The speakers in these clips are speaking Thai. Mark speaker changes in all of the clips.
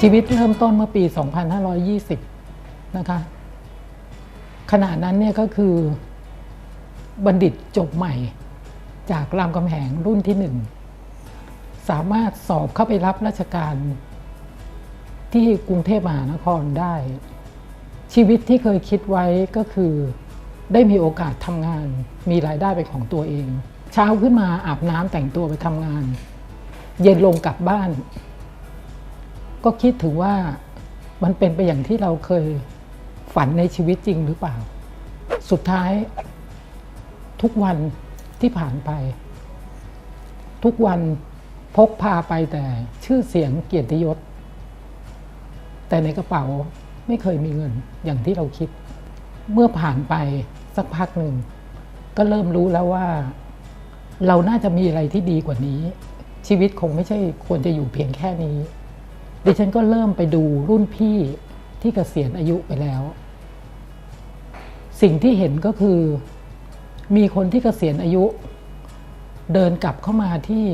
Speaker 1: ชีวิตเริ่มต้นเมื่อปี 2520 นะคะ ขณะนั้นเนี่ยก็คือบัณฑิตจบใหม่จากรามคำแหงรุ่นที่หนึ่ง สามารถสอบเข้าไปรับราชการที่กรุงเทพมหานครได้ ชีวิตที่เคยคิดไว้ก็คือ ได้มีโอกาสทำงาน มีรายได้เป็นของตัวเอง เช้าขึ้นมาอาบน้ำแต่งตัวไปทำงาน เย็นลงกลับบ้าน ก็คิดถึงว่ามันเป็นไปอย่างที่เราเคยฝันในชีวิตจริงหรือเปล่า สุดท้ายทุกวันที่ผ่านไป ทุกวันพกพาไปแต่ชื่อเสียงเกียรติยศ แต่ในกระเป๋าไม่เคยมีเงินอย่างที่เราคิด เมื่อผ่านไปสักพักหนึ่ง ก็เริ่มรู้แล้วว่า เราน่าจะมีอะไรที่ดีกว่านี้ ชีวิตคงไม่ใช่ควรจะอยู่เพียงแค่นี้ ดิฉันก็เริ่มไปดูรุ่นพี่ที่เกษียณอายุไปแล้ว สิ่งที่เห็นก็คือ มีคนที่เกษียณอายุ เดินกลับเข้ามาที่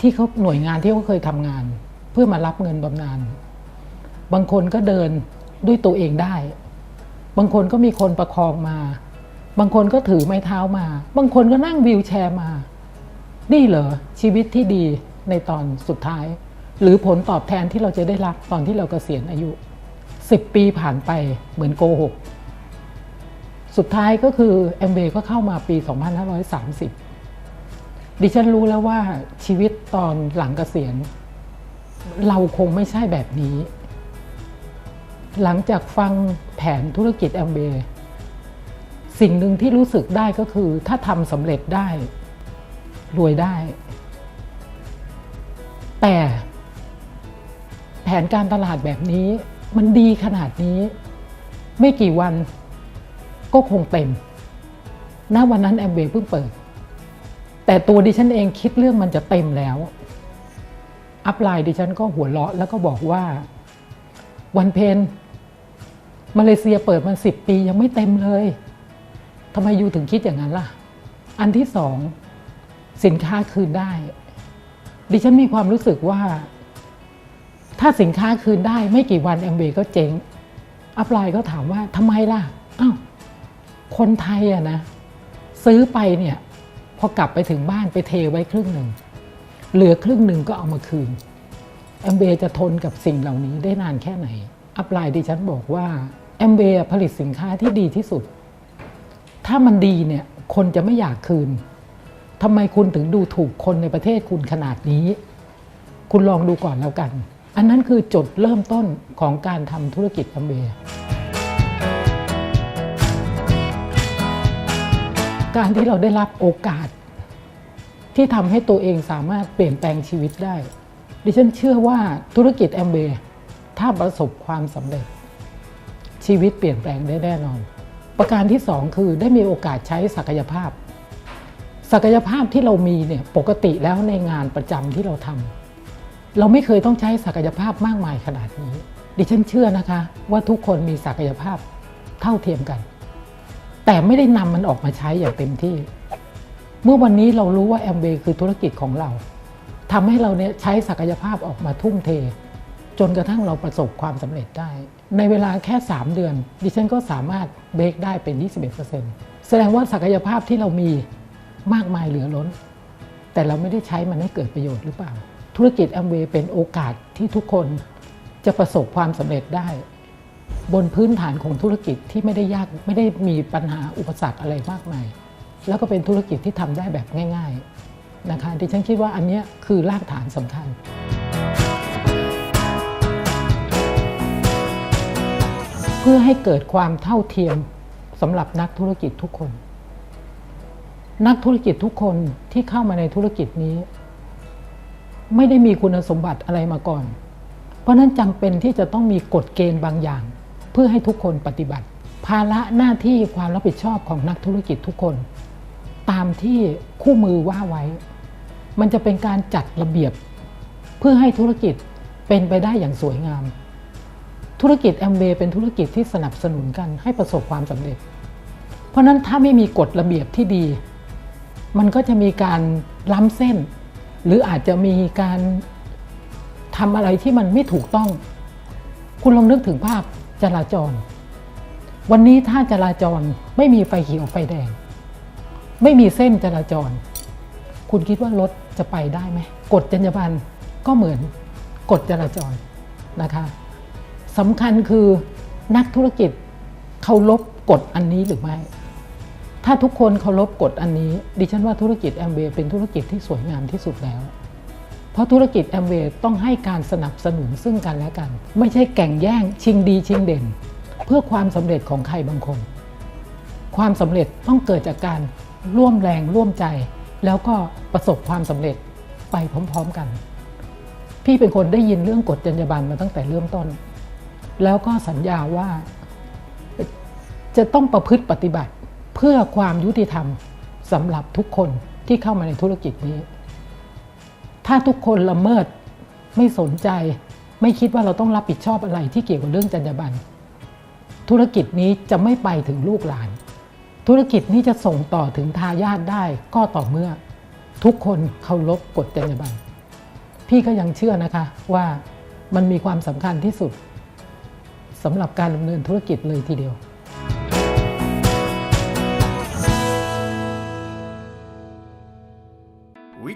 Speaker 1: ที่เขาหน่วยงานที่เขาเคยทำงาน เพื่อมารับเงินบำนาญบางคนก็เดินด้วยตัวเองได้ บางคนก็มีคนประคองมา บางคนก็ถือไม้เท้ามา บางคนก็นั่งวีลแชร์มา นี่เหรอชีวิตที่ดีในตอนสุดท้าย หรือผลตอบแทนที่เราจะได้รับตอนที่เราเกษียณอายุ 10 ปีผ่านไปเหมือนโกหก สุดท้ายก็คือแอมเบก็เข้ามาปี 2530 ดิฉันรู้แล้วว่าชีวิตตอนหลังเกษียณ เราคงไม่ใช่แบบนี้ หลังจากฟังแผนธุรกิจแอมเบสิ่งหนึ่งที่รู้สึกได้ก็คือ ถ้าทำสำเร็จได้ รวยได้ แต่ ผนการตลาดแบบนี้ มันดีขนาดนี้ ไม่กี่วันก็คงเต็ม ณ วันนั้นแอมเบเพิ่งเปิด แต่ตัวดิฉันเองคิดเรื่องมันจะเต็มแล้ว อัพไลน์ดิฉันก็หัวเราะแล้วก็บอกว่า วันเพนมาเลเซียเปิดมาสิบปียังไม่เต็มเลยทำไมยูถึงคิดอย่างนั้นล่ะ อันที่สองสินค้าคืนได้ ดิฉันมีความรู้สึกว่า ถ้าสินค้าคืนได้ไม่กี่วันแอมเบก็เจ๊งอัพไลน์ก็ถามว่าทำไมล่ะอ้าวคนไทยอะนะซื้อไปเนี่ยพอกลับไปถึงบ้านไปเทไว้ครึ่งหนึ่งเหลือครึ่งหนึ่งก็เอามาคืนแอมเบจะทนกับสิ่งเหล่านี้ได้นานแค่ไหน อัพไลน์ดิฉันบอกว่าแอมเบผลิตสินค้าที่ดีที่สุด ถ้ามันดีเนี่ยคนจะไม่อยากคืนทำไมคุณถึงดูถูกคนในประเทศคุณขนาดนี้ คุณลองดูก่อนแล้วกัน อันนั้นคือจุดเริ่มต้นของการทำธุรกิจแอมเบการที่เราได้รับโอกาส ที่ทำให้ตัวเองสามารถเปลี่ยนแปลงชีวิตได้ ดิฉันเชื่อว่าธุรกิจแอมเบถ้าประสบความสำเร็จ ชีวิตเปลี่ยนแปลงได้แน่นอน ประการที่สองคือได้มีโอกาสใช้ศักยภาพ ศักยภาพที่เรามีเนี่ยปกติแล้วในงานประจำที่เราทำ เราไม่เคยต้องใช้ศักยภาพมากมายขนาดนี้ ดิฉันเชื่อนะคะ ว่าทุกคนมีศักยภาพเท่าเทียมกัน แต่ไม่ได้นำมันออกมาใช้อย่างเต็มที่ เมื่อวันนี้เรารู้ว่าแอมเบคือธุรกิจของเราทำให้เราเนี่ยใช้ศักยภาพออกมาทุ่มเท จนกระทั่งเราประสบความสำเร็จได้ ในเวลาแค่ 3 เดือน ดิฉันก็สามารถเบรกได้เป็น 21%แสดงว่าศักยภาพที่เรามีมากมายเหลือล้น แต่เราไม่ได้ใช้มันให้เกิดประโยชน์หรือเปล่า ธุรกิจแอมเวย์เป็นโอกาสที่ทุกคนจะประสบความสำเร็จได้ บนพื้นฐานของธุรกิจที่ไม่ได้ยากไม่ได้มีปัญหาอุปสรรคอะไรมากมาย แล้วก็เป็นธุรกิจที่ทำได้แบบง่าย ๆนะคะดิฉันคิดว่าอันนี้คือรากฐานสำคัญเพื่อให้เกิดความเท่าเทียมสำหรับนักธุรกิจทุกคน นักธุรกิจทุกคนที่เข้ามาในธุรกิจนี้ ไม่ได้มีคุณสมบัติอะไรมาก่อน เพราะนั้นจำเป็นที่จะต้องมีกฎเกณฑ์บางอย่าง เพื่อให้ทุกคนปฏิบัติ ภาระหน้าที่ความรับผิดชอบของนักธุรกิจทุกคน ตามที่คู่มือว่าไว้ มันจะเป็นการจัดระเบียบ เพื่อให้ธุรกิจเป็นไปได้อย่างสวยงาม ธุรกิจแอมเบเป็นธุรกิจที่สนับสนุนกันให้ประสบความสำเร็จ เพราะนั้นถ้าไม่มีกฎระเบียบที่ดี มันก็จะมีการล้ำเส้น หรืออาจจะมีการทำอะไรที่มันไม่ถูกต้อง คุณลองนึกถึงภาพจราจร วันนี้ถ้าจราจรไม่มีไฟเขียวไฟแดง ไม่มีเส้นจราจร คุณคิดว่ารถจะไปได้ไหมกฎจรรยาบรรณก็เหมือนกฎจราจรนะคะสำคัญคือนักธุรกิจเคารพกฎอันนี้หรือไม่ ถ้าทุกคนเคารพกฎอันนี้ ดิฉันว่าธุรกิจแอมเวย์เป็นธุรกิจที่สวยงามที่สุดแล้ว เพราะธุรกิจแอมเวย์ต้องให้การสนับสนุนซึ่งกันและกัน ไม่ใช่แก่งแย่งชิงดีชิงเด่น เพื่อความสำเร็จของใครบางคน ความสำเร็จต้องเกิดจากการร่วมแรงร่วมใจ แล้วก็ประสบความสำเร็จไปพร้อมๆกัน พี่เป็นคนได้ยินเรื่องกฎจรรยาบรรณมาตั้งแต่เริ่มต้น แล้วก็สัญญาว่าจะต้องประพฤติปฏิบัติ เพื่อความยุติธรรมสำหรับทุกคนที่เข้ามาในธุรกิจนี้ ถ้าทุกคนละเมิดไม่สนใจ ไม่คิดว่าเราต้องรับผิดชอบอะไรที่เกี่ยวกับเรื่องจรรยาบรรณธุรกิจนี้จะไม่ไปถึงลูกหลาน ธุรกิจนี้จะส่งต่อถึงทายาทได้ก็ต่อเมื่อ ทุกคนเคารพกฎจรรยาบรรณพี่ก็ยังเชื่อนะคะว่ามันมีความสำคัญที่สุดสำหรับการดำเนินธุรกิจเลยทีเดีย
Speaker 2: ว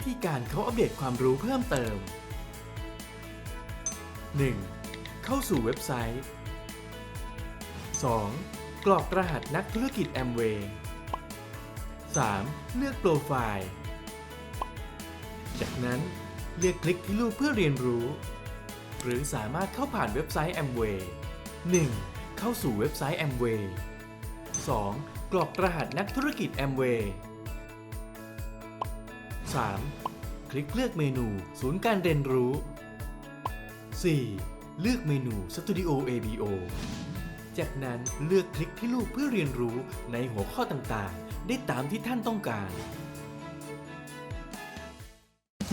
Speaker 2: ธีการเขาอัปเดตความรู้เพิ่มเติม 1. เข้าสู่เว็บไซต์ 2. กรอกรหัสนักธุรกิจแอมเวย์ 3. เลือกโปรไฟล์ จากนั้นเลือกคลิกที่รูปเพื่อเรียนรู้ หรือสามารถเข้าผ่านเว็บไซต์ Amway 1. เข้าสู่เว็บไซต์ Amway 2. กรอกรหัสนักธุรกิจ Amway 3. คลิกเลือกเมนู ศูนย์การเรียนรู้ 4. เลือกเมนู Studio ABO จากนั้นเลือกคลิกที่รูปเพื่อเรียนรู้ในหัวข้อต่างๆ ได้ตามที่ท่านต้องการ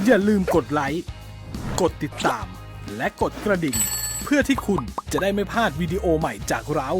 Speaker 3: อย่าลืมกดไลค์ กดติดตาม และกดกระดิ่ง เพื่อที่คุณจะได้ไม่พลาดวิดีโอใหม่จากเรา